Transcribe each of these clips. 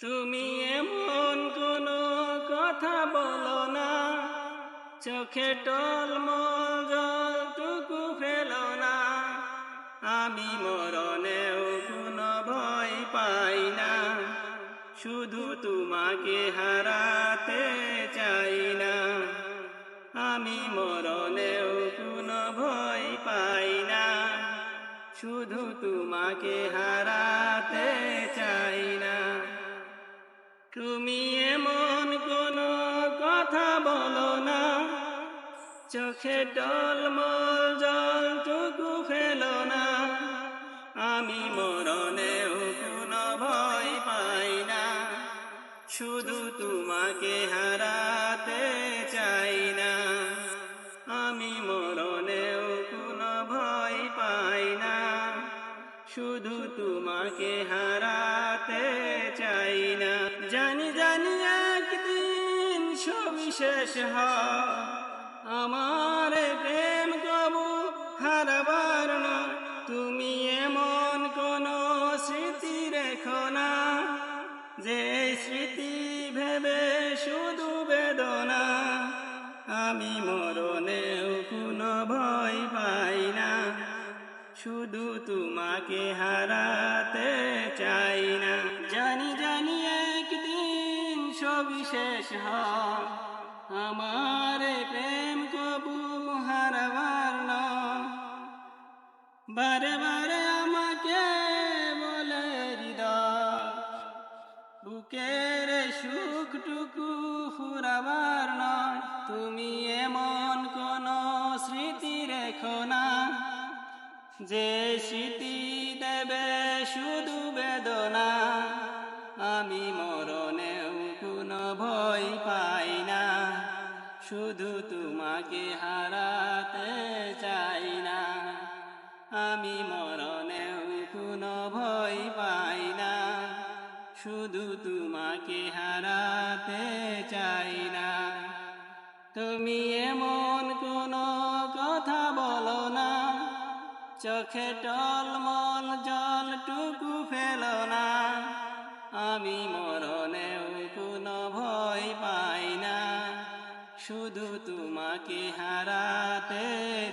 তুমি এমন কোনো কথা বলো না। চোখে টলমল জলটুকু ফেলো না। আমি মরণেও কোনো ভয় পাই না। শুধু তোমাকে হারাতে চাই না। আমি মরণেও কোনো ভয় পাই না। শুধু তোমাকে হারাতে চাই না। তুমি এমন কোনো কথা বলো না। চোখে টলমল জলটুকু ফেলো না। আমি মরণেও কোনো ভয় পাই না। শুধু তোমাকে হারাতে চাই না। আমি মরণেও কোনো ভয় পাই না। শুধু তোমাকে হারাতে হয়। আমার প্রেম কবু হারাবার না। তুমি এমন কোন স্মৃতি রেখো না, যে স্মৃতি ভেবে শুধু বেদনা। আমি মরণেও কোনো ভয় পাই না, শুধু তোমাকে হারাতে চাই না। জানি জানি একদিন সবিশেষ হয়। আমার প্রেম কবু হারবার বারে বারে আমাকে বলে হৃদয়। বুকের সুখটুকু ফুরাবার নয় তুমি এমন কোন স্মৃতি রেখো না। যে স্মৃতি দেবে শুধু বেদনা। আমি মরণেও শুধু তোমাকে হারাতে চাই না। আমি মরণেও কোনো ভয় পাই না। শুধু তোমাকে হারাতে চাই না। তুমি এমন কোনো কথা বলো না। চোখে টলমল জলটুকু ফেলো না। তোমাকে হারাতে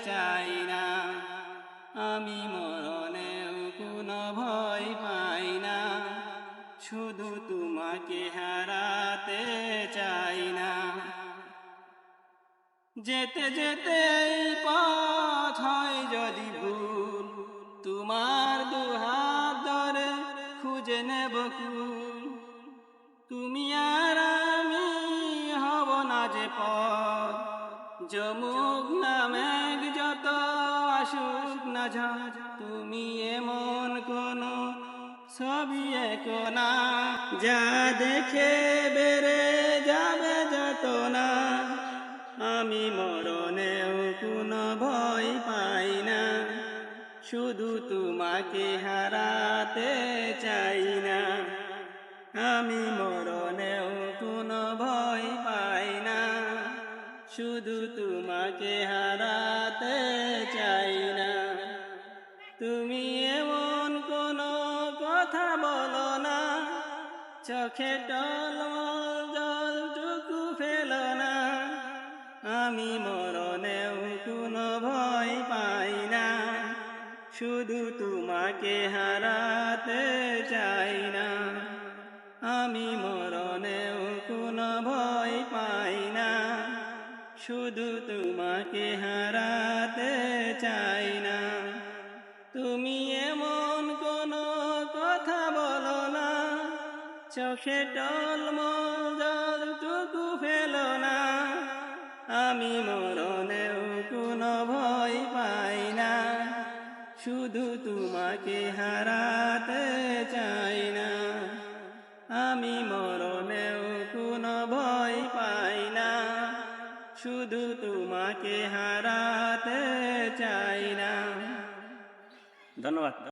চাই না। আমি মরণেও কোনো ভয় পাই না। শুধু তোমাকে হারাতে চাই না। যেতে যেতে পথ হয় যদি ভুল, তোমার দুহাত ধরে খুঁজে নেব তুমি আর যমুক না মেঘ যত আসুক না ঝড় তুমি এমন কোন ছবি না। যা দেখে বেড়ে যাবে যত না, আমি মরণেও কোনো ভয় পাই না। শুধু তোমাকে হারাতে চাই না, আমি মরণেও কোনো ভয় পাই শুধু তোমাকে হারাতে চাই না। তুমি এমন কোনো কথা বলো না, চোখে টলমল জলটুকু ফেলো না। আমি মরণেও কোনো ভয় পাই না, শুধু তোমাকে হারাতে শুধু তোমাকে হারাতে চাই না। তুমি এমন কোনো কথা বলো না, চোখে টলমল জলটুকু ফেলো না। আমি মরণেও কোনো ভয় পাই না, শুধু তোমাকে হারাতে চাই না। শুধু তোমাকে হারাতে চাই না। ধন্যবাদ।